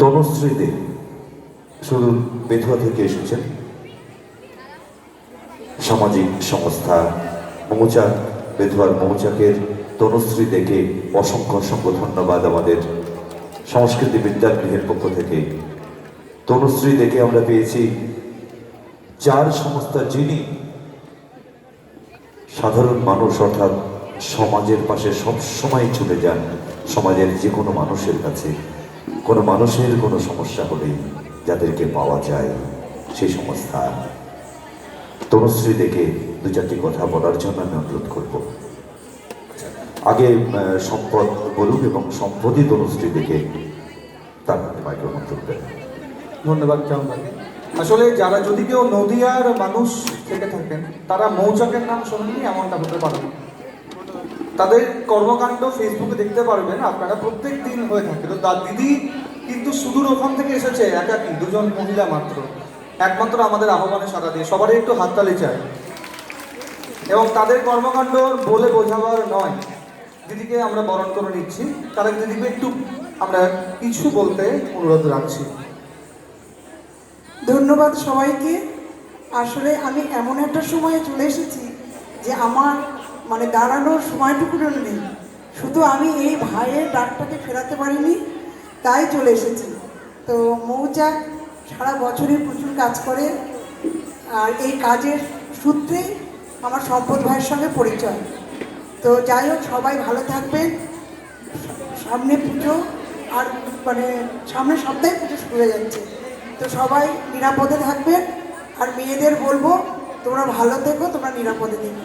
তনুশ্রী দে শুধু বেধুয়া থেকে এসেছেন? সামাজিক সংস্থা মৌচাক বেধুয়ার মৌচাকের তনুশ্রী দেখে অসংখ্য অসংখ্য ধন্যবাদ আমাদের সংস্কৃতি বিদ্যাগৃহের পক্ষ থেকে। তনুশ্রী দেখে আমরা পেয়েছি চার সংস্থা যিনি সাধারণ মানুষ অর্থাৎ সমাজের পাশে সব সময় ছুটে যান, সমাজের যে কোনো মানুষের কাছে। কোনো মানুষের কোনো সমস্যা হলেই যাদেরকে পাওয়া যায় সেই সংস্থা তনুশ্রী দেখে দু চারটি কথা বলার জন্য আমি অনুরোধ করব। আগে সম্পদ বলুক এবং সম্পদই তনুশ্রী দেখে তারপরে মাইক্রোফোন তুলবেন ধন্যবাদ আসলে যারা যদি কেউ নদিয়ার মানুষ থেকে থাকেন তারা মৌচাকের নাম শোনেননি, এমনটা হতে পারে না। তাদের কর্মকাণ্ড ফেসবুকে দেখতে পারবেন, আপনারা প্রত্যেক দিন হয়ে থাকে। তো তার দিদি কিন্তু সুদূর ওখান থেকে এসেছে একাকি দুজন মহিলা মাত্র। একমাত্র আমাদের আহ্বানে সারা দিয়ে। সবারই একটু হাততালি চাই। এবং তাদের কর্মকাণ্ড বলে বোঝাবার নয়। দিদিকে আমরা বরণ করে নিচ্ছি। তারা দিদিকে একটু আমরা কিছু বলতে অনুরোধ রাখছি। ধন্যবাদ সবাইকে। আসলে আমি এমন একটা সময়ে চলে এসেছি যে আমার মানে দাঁড়ানোর সময়টুকু নেই। শুধু আমি এই ভাইয়ের ডাকটাকে ফেরাতে পারিনি তাই চলে এসেছি। তো মৌচাক সারা বছরই প্রচুর কাজ করে, আর এই কাজের সূত্রেই আমার সম্পদ ভাইয়ের সঙ্গে পরিচয়। তো যাই হোক, সবাই ভালো থাকবেন। সামনে পুজো, আর মানে সামনের সপ্তাহে পুজো শুরু হয়ে যাচ্ছে। তো সবাই নিরাপদে থাকবেন, আর মেয়েদের বলব, তোমরা ভালো থেকো, তোমরা নিরাপদে থেকো।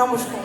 নমস্কার।